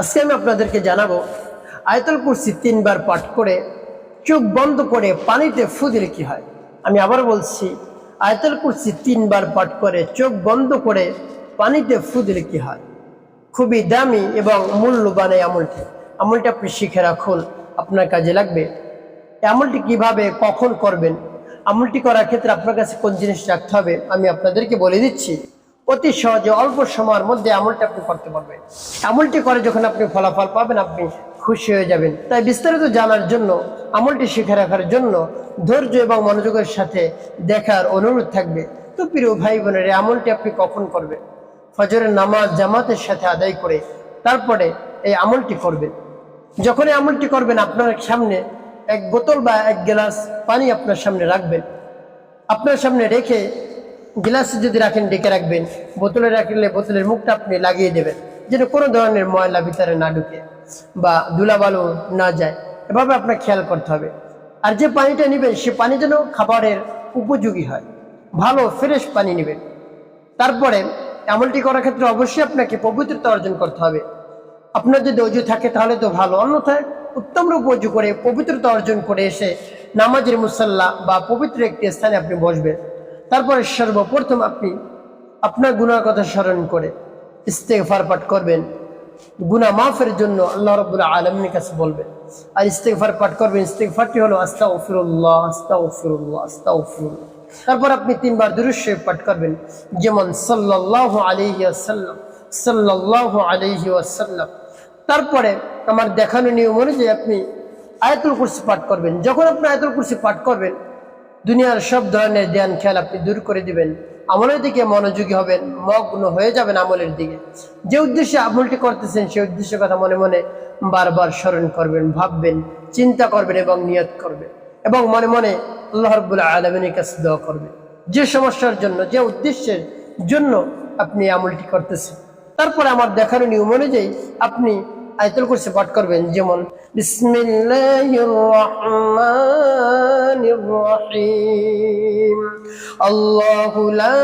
আজকে আমি আপনাদেরকে জানাব, আয়তল কুরসি তিনবার পাঠ করে চোখ বন্ধ করে পানিতে ফু দিলে কি হয়? আমি আবার বলছি, আয়তল কুরসি তিনবার পাঠ করে চোখ বন্ধ করে পানিতে ফু দিলে কি হয়? খুবই দামি এবং মূল্যবান এই আমলটি। আমলটি আপনি শিখে রাখুন, আপনার কাজে লাগবে। আমলটি কীভাবে, কখন করবেন? আমলটি করার ক্ষেত্রে আপনার কাছে কোন জিনিস রাখতে হবে, আমি আপনাদেরকে বলে দিচ্ছি। অতি সহজে অল্প সময়ের মধ্যে আমলটি আপনি করতে পারবেন। আমলটি করে যখন আপনি ফলাফল পাবেন, আপনি খুশি হয়ে যাবেন। তাই বিস্তারিত জানার জন্য, আমলটি শিখে রাখার জন্য ধৈর্য এবং মনোযোগের সাথে দেখার অনুরোধ থাকবে। তো প্রিয় ভাই বোনের আমলটি আপনি কখন করবেন? ফজরের নামাজ জামাতের সাথে আদায় করে তারপরে এই আমলটি করবেন। যখন এই আমলটি করবেন, আপনার সামনে এক বোতল বা এক গ্লাস পানি আপনার সামনে রাখবেন। আপনার সামনে রেখে গ্লাসে যদি রাখেন, ডেকে রাখবেন, বোতলে রাখলে বোতলের মুখটা আপনি লাগিয়ে দেবেন, যেন কোনো ধরনের ময়লা ভিতরে না ঢুকে বা ধুলাবালু না যায়। এভাবে আপনার খেয়াল করতে হবে। আর যে পানিটা নেবেন, সে পানি যেন খাবারের উপযোগী হয়। ভালো, ফ্রেশ পানি নেবেন। তারপরে এমনটি করার ক্ষেত্রে অবশ্যই আপনাকে পবিত্রতা অর্জন করতে হবে। আপনার যদি অজু থাকে, তাহলে তো ভালো। অন্যথায় উত্তম রূপ অজু করে পবিত্রতা অর্জন করে এসে নামাজের মুসাল্লা বা পবিত্র একটি স্থানে আপনি বসবেন। তারপরে সর্বপ্রথম আপনি আপনার গুনার কথা স্মরণ করে ইস্তেগফার পাঠ করবেন। গুনা মাফের জন্য আল্লাহ রবুল্লাহ আলমীর কাছে বলবেন, আর ইস্তেগফার পাঠ করবেন। ইস্তেগফারটি হলো আস্তা ওফিরুল্লাহ আস্তা ওফিরুল্লাহ আস্তা ওফিরুল্লাহ তারপর আপনি তিনবার দুরুশ্ব পাঠ করবেন, যেমন সাল্লাহ আলহি আসাল্লাম সাল্লাহ আলহি আসাল্লাম তারপরে আমার দেখানো নিয়ম অনুযায়ী আপনি আয়াতুল কুরসি পাঠ করবেন। যখন আপনি আয়াতুল কুরসি পাঠ করবেন দুনিয়ার সব ধরনের ধ্যান খেয়াল আপনি দূর করে দিবেন, আমলের দিকে মনোযোগী হবেন, মগ্ন হয়ে যাবেন আমলের দিকে। যে উদ্দেশ্যে আমলটি করতেছেন সেই উদ্দেশ্যের কথা মনে মনে বারবার স্মরণ করবেন, ভাববেন, চিন্তা করবেন এবং নিয়ত করবেন। এবং মনে মনে আল্লাহ রব্বুল আলমিনের কাছে দোয়া করবেন। যে সমস্যার জন্য, যে উদ্দেশ্যের জন্য আপনি আমলটি করতেছেন। তারপরে আমার দেখানো নিয়ম অনুযায়ী আপনি আয়তুল কুরসি পাঠ করবেন যেমন বিসমিল্লাহির রহমানির রহিম আল্লাহু লা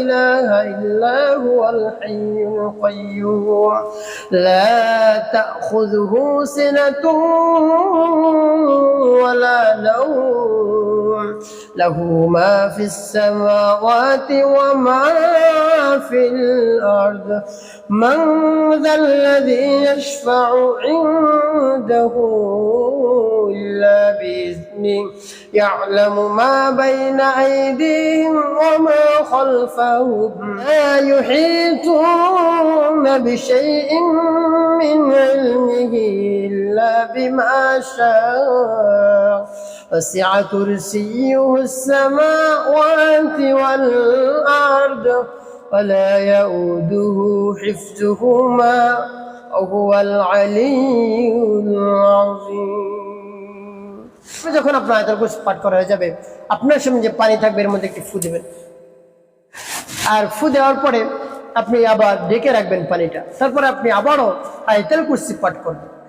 ইলাহা ইল্লা হুয়াল হাইয়ুল কাইয়্যুম লা তাখুযুহু সিনাতুন ওয়ালা নাওম له ما في السماوات وما في الأرض. من ذا الذي يشفع عنده إلا بإذنه. يعلم ما بين أيديهم وما خلفهم. لا يحيطون بشيء من علمه إلا بما شاء. وسع كرسيه السماوات والأرض ولا يؤوده حفظهما وهو العلي العظيم যখন আপনার আয়তাল কুরসি পাঠ করা হয়ে যাবে আপনার সামনে যে পানি থাকবে এর মধ্যে একটি ফু দেবেন আর ফু দেওয়ার পরে আপনি আবার ঢেকে রাখবেন পানিটা তারপরে আপনি আবারও আয়তাল কুরসি পাঠ করবেন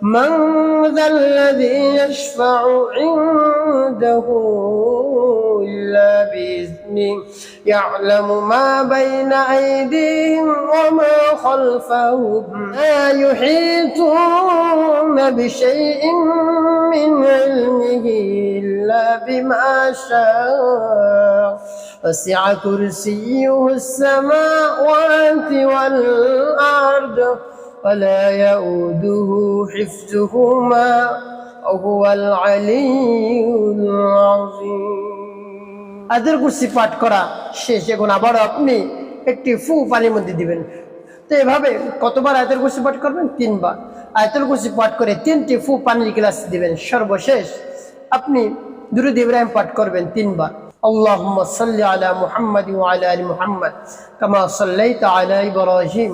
من ذا الذي يشفع عنده إلا بإذنه يعلم ما بين أيديهم وما خلفهم لا يحيطون بشيء من علمه إلا بما شاء. وسع كرسيه السماوات والأرض. ولا يؤوده حفظهما وهو العلي العظيم আদের কুরসি পাঠ করা শেষ এখন আবারও আপনি একটি ফু পানির মধ্যে দিবেন তো এভাবে কতবার আয়তের কুরসি পাঠ করবেন তিনবার আয়তের কুরসি পাঠ করে তিনটি ফু পানির গ্লাস দিবেন সর্বশেষ আপনি দুরুদ ইব্রাহিম পাঠ করবেন তিনবার اللهم صل على محمد وعلى ال محمد كما صليت على ابراهيم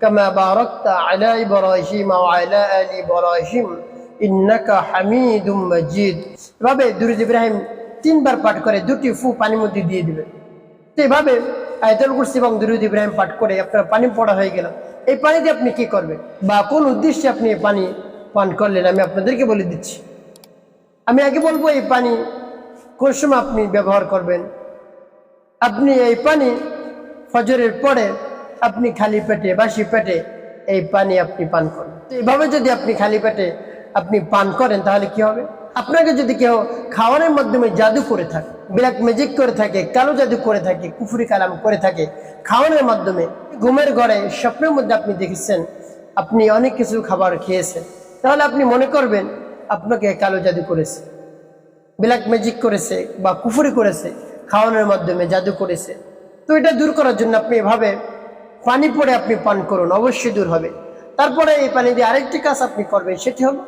كما باركت على إبراهيم وعلى آل إبراهيم إنك حميد مجيد এভাবে দুরুদ ইব্রাহিম তিনবার পাঠ করে দুটি ফু পানির মধ্যে দিয়ে দিবে তো এভাবে আয়তল কুরসি এবং দুরুদ ইব্রাহিম পাঠ করে আপনার পানি পড়া হয়ে গেল এই পানি দিয়ে আপনি কি করবেন বা কোন উদ্দেশ্যে আপনি এই পানি পান করলেন আমি আপনাদেরকে বলে দিচ্ছি আমি আগে বলবো এই পানি কোন সময় আপনি ব্যবহার করবেন আপনি এই পানি ফজরের পরে আপনি খালি পেটে, বাসি পেটে এই পানি আপনি পান করেন। তো এইভাবে যদি আপনি খালি পেটে আপনি পান করেন, তাহলে কি হবে? আপনাকে যদি কেউ খাওয়ানোর মাধ্যমে জাদু করে থাকে ব্ল্যাক ম্যাজিক করে থাকে, কালো জাদু করে থাকে, কুফুরি কালাম করে থাকে খাওয়ানোর মাধ্যমে ঘুমের ঘরে, স্বপ্নের মধ্যে আপনি দেখেছেন, আপনি অনেক কিছু খাবার খেয়েছেন, তাহলে আপনি মনে করবেন, আপনাকে কালো জাদু করেছে ব্ল্যাক ম্যাজিক করেছে বা কুফুরি করেছে খাওয়ানোর মাধ্যমে জাদু করেছে। তো এটা দূর করার জন্য আপনি এভাবে পানি পরে আপনি পান করুন, অবশ্যই দূর হবে। তারপরে এই পানি দিয়ে আরেকটি কাজ আপনি করবেন, সেটি হলো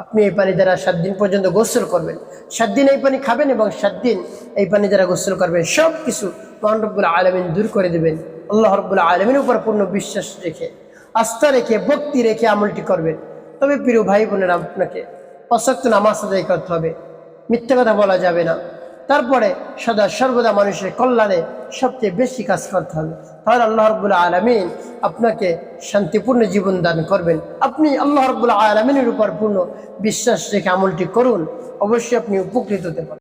আপনি এই পানি দ্বারা সাত দিন পর্যন্ত গোসল করবেন। সাত দিন এই পানি খাবেন এবং সাত দিন এই পানি দ্বারা গোসল করবেন সব কিছু মহান রব্বুল আলমিন দূর করে দেবেন। আল্লাহ রব্বুল আলমিনের উপর পূর্ণ বিশ্বাস রেখে, আস্থা রেখে, ভক্তি রেখে আমলটি করবেন। তবে প্রিয় ভাই বোনেরা, আপনাকে অসক্ত নামাজ আদায় করতে হবে, মিথ্যা কথা বলা যাবে না। তারপরে সদা সর্বদা মানুষের কল্যাণে সবচেয়ে বেশি কাজ করতে হবে। তাহলে আল্লাহ রব্বুল আলমিন আপনাকে শান্তিপূর্ণ জীবন দান করবেন। আপনি আল্লাহ রব্বুল আলমিনের উপর পূর্ণ বিশ্বাস রেখে আমলটি করুন। অবশ্যই আপনি উপকৃত হতে পারেন